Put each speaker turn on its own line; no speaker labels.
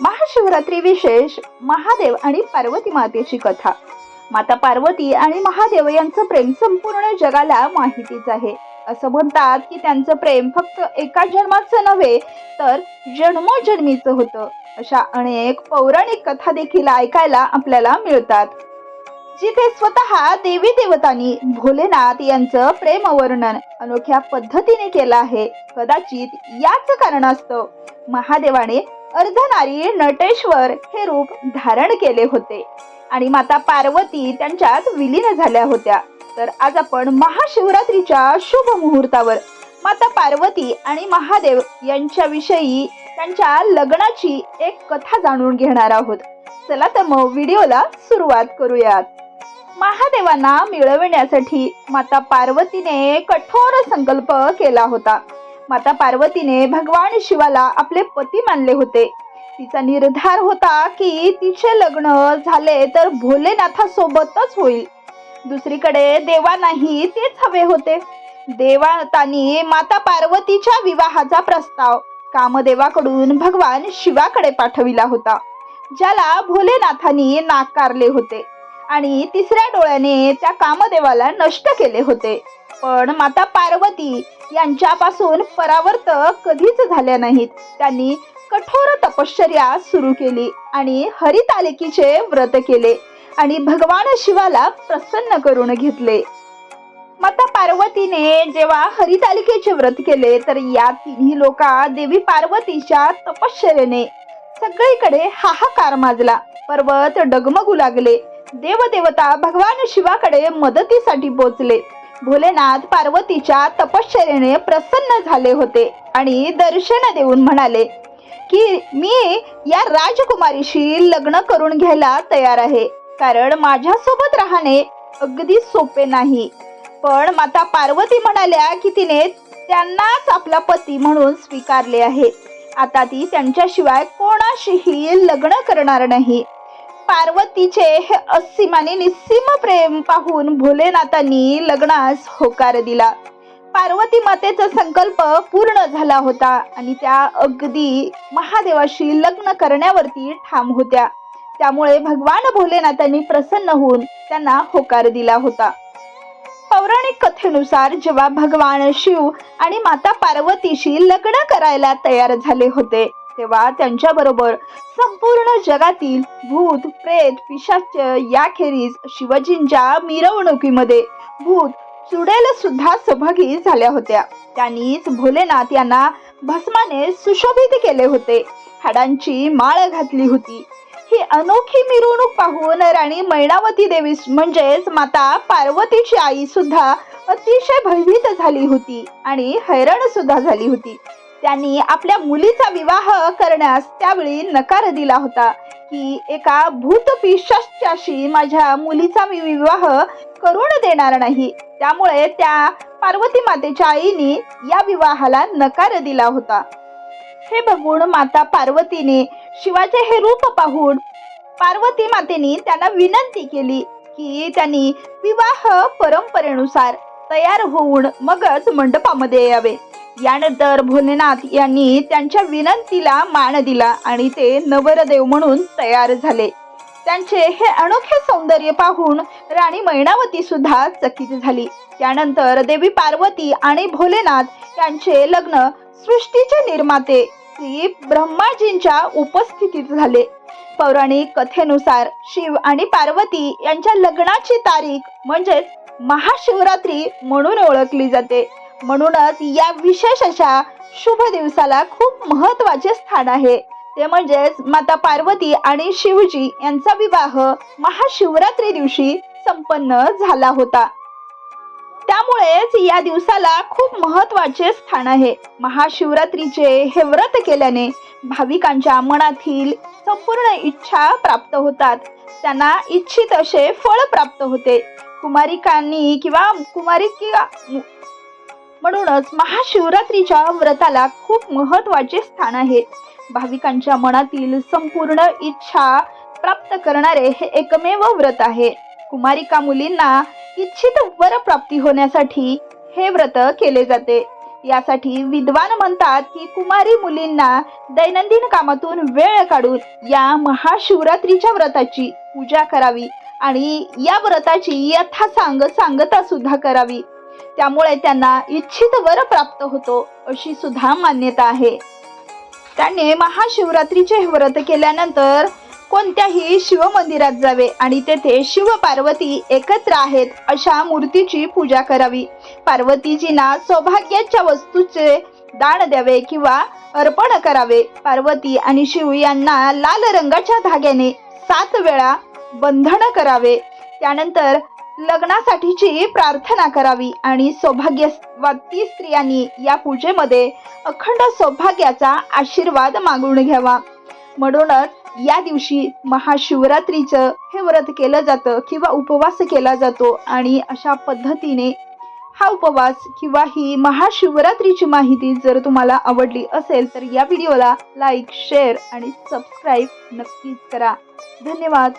महाशिवरात्री विशेष महादेव आणि पार्वती मातेची कथा. माता पार्वती आणि महादेव यांचं प्रेम संपूर्ण जगाला माहितीच आहे. असं म्हणतात की त्यांचं प्रेम फक्त एका जन्माचं नव्हे तर जन्मोजन्मीचं होतं. अशा अनेक पौराणिक कथा देखील ऐकायला आपल्याला मिळतात. जिथे स्वतः देवी देवतांनी भोलेनाथ यांचं प्रेम वर्णन अनोख्या पद्धतीने केलं आहे कदाचित याच कारणास्तव महादेवाने अर्धनारी नटेश्वर हे रूप धारण केले होते. आणि माता पार्वती त्यांच्यात विलीन झाल्या होत्या. तर आज आपण महाशिवरात्रीच्या शुभ मुहूर्तावर माता पार्वती आणि महादेव यांच्याविषयी त्यांच्या लग्नाची एक कथा जाणून घेणार आहोत. चला तर मग व्हिडिओला सुरुवात करूयात. महादेवांना मिळविण्यासाठी माता पार्वतीने कठोर संकल्प केला होता. माता पार्वतीने भगवान शिवाला आपले पती मानले होते. तिचा निर्धार होता की तिचे लग्न झाले तर भोलेनाथासोबतच होईल. दुसरीकडे देवांनाही तेच हवे होते. देवातानी माता पार्वतीच्या विवाहाचा प्रस्ताव कामदेवाकडून भगवान शिवाकडे पाठविला होता ज्याला भोलेनाथांनी नाकारले होते आणि तिसऱ्या डोळ्याने त्या कामदेवाला नष्ट केले होते. पण माता पार्वती यांच्यापासून परावर्त कधीच झाल्या नाहीत. त्यांनी कठोर तपश्चर्या सुरू केली आणि हरितालिकेचे व्रत केले आणि भगवान शिवाला प्रसन्न करून घेतले. माता पार्वतीने जेव्हा हरितालिकेचे व्रत केले तर या तिन्ही लोका देवी पार्वतीच्या तपश्चर्याने सगळीकडे हाहाकार माजला. पर्वत डगमगू लागले. देवदेवता भगवान शिवाकडे मदतीसाठी पोचले. भोलेनाथ पार्वतीच्या तपश्चर्याने प्रसन्न झाले होते आणि दर्शन देऊन म्हणाले की मी या राजकुमारीशी लग्न करून घ्यायला तयार आहे. कारण माझ्यासोबत राहणे अगदी सोपे नाही. पण माता पार्वती म्हणाल्या की तिने त्यांनाच आपला पती म्हणून स्वीकारले आहे. आता ती त्यांच्याशिवाय कोणाशीही लग्न करणार नाही. पार्वतीचे हे असीम आणि निस्सीम प्रेम पाहून भोलेनाथांनी लग्नास होकार दिला. पार्वती मातेचा संकल्प पूर्ण झाला होता आणि त्या अगदी महादेवाशी लग्न करण्यावरती ठाम होत्या. त्यामुळे भगवान भोलेनाथांनी प्रसन्न होऊन त्यांना होकार दिला होता. पौराणिक कथेनुसार जेव्हा भगवान शिव आणि माता पार्वतीशी लग्न करायला तयार झाले होते तेव्हा त्यांच्याबरोबर संपूर्ण जगातील भूत प्रेत पिशाच याखेरीज शिवजींच्या मिरवणुकीमध्ये भूत चुडेल सुद्धा सहभागी झाल्या होत्या. त्यांनीच भोलेनाथ यांना भस्माने सुशोभित केले होते. हाडांची माळ घातली होती. ही अनोखी मिरवणूक पाहून राणी मैणावती देवी म्हणजेच माता पार्वतीची आई सुद्धा अतिशय भयभीत झाली होती आणि हैराण सुद्धा झाली होती. त्यांनी आपल्या मुलीचा विवाह करण्यास त्यावेळी नकार दिला होता. की एका भूतपिशाच्याशी माझ्या मुलीचा मी विवाह करून देणार नाही. त्यामुळे त्या पार्वती मातेच्या आईने या विवाहाला नकार दिला होता. हे बघून माता पार्वतीने शिवाचे हे रूप पाहून पार्वती मातेने त्यांना विनंती केली की त्यांनी विवाह परंपरेनुसार तयार होऊन मगच मंडपामध्ये यावे. यानंतर भोलेनाथ यांनी त्यांच्या विनंतीला मान दिला आणि ते नवरदेव म्हणून तयार झाले. त्यांचे हे अनोखे सौंदर्य पाहून राणी मैनावती सुद्धा चकित झाली. त्यानंतर देवी पार्वती आणि भोलेनाथ यांचे लग्न सृष्टीचे निर्माते श्री ब्रह्माजींच्या उपस्थितीत झाले. पौराणिक कथेनुसार शिव आणि पार्वती यांच्या लग्नाची तारीख म्हणजेच महाशिवरात्री म्हणून ओळखली जाते. म्हणूनच या विशेष अशा शुभ दिवसाला खूप महत्त्वाचे स्थान आहे. ते म्हणजेच माता पार्वती आणि शिवजी यांचा विवाह महाशिवरात्री दिवशी संपन्न झाला होता. त्यामुळेच या दिवसाला खूप महत्त्वाचे स्थान आहे. महाशिवरात्रीचे हे व्रत केल्याने भाविकांच्या मनातील संपूर्ण इच्छा प्राप्त होतात. त्यांना इच्छित असे फळ प्राप्त होते. कुमारिकांनी किंवा कुमारिका म्हणूनच महाशिवरात्रीच्या व्रताला खूप महत्त्वाचे स्थान आहे. भाविकांच्या मनातील संपूर्ण इच्छा प्राप्त करणारे हे एकमेव व्रत आहे. कुमारिका मुलींना इच्छित वर प्राप्ती होण्यासाठी हे व्रत केले जाते. यासाठी विद्वान म्हणतात की कुमारी मुलींना दैनंदिन कामातून वेळ काढून या महाशिवरात्रीच्या व्रताची पूजा करावी आणि या व्रताची यथासांग सांगता सुद्धा करावी. त्यामुळे त्यांना इच्छित वर प्राप्त होतो अशी सुद्धा मान्यता आहे. त्याने महाशिवरात्रीचे व्रत केल्यानंतर कोणत्याही शिव मंदिरात जावे आणि तेथे शिव पार्वती एकत्र आहेत अशा मूर्तीची पूजा करावी. पार्वतीजींना सौभाग्याच्या वस्तूचे दान द्यावे किंवा अर्पण करावे. पार्वती आणि शिव यांना लाल रंगाच्या धाग्याने सात वेळा बंधन करावे. त्यानंतर लग्नासाठीची प्रार्थना करावी आणि सौभाग्यवती स्त्रियांनी या पूजेमध्ये अखंड सौभाग्याचा आशीर्वाद मागून घ्यावा. म्हणूनच या दिवशी महाशिवरात्रीचं हे व्रत केलं जातं किंवा उपवास केला जातो आणि अशा पद्धतीने हा उपवास किंवा ही महाशिवरात्रीची माहिती जर तुम्हाला आवडली असेल तर या व्हिडिओला लाईक शेअर आणि सबस्क्राईब नक्कीच करा. धन्यवाद.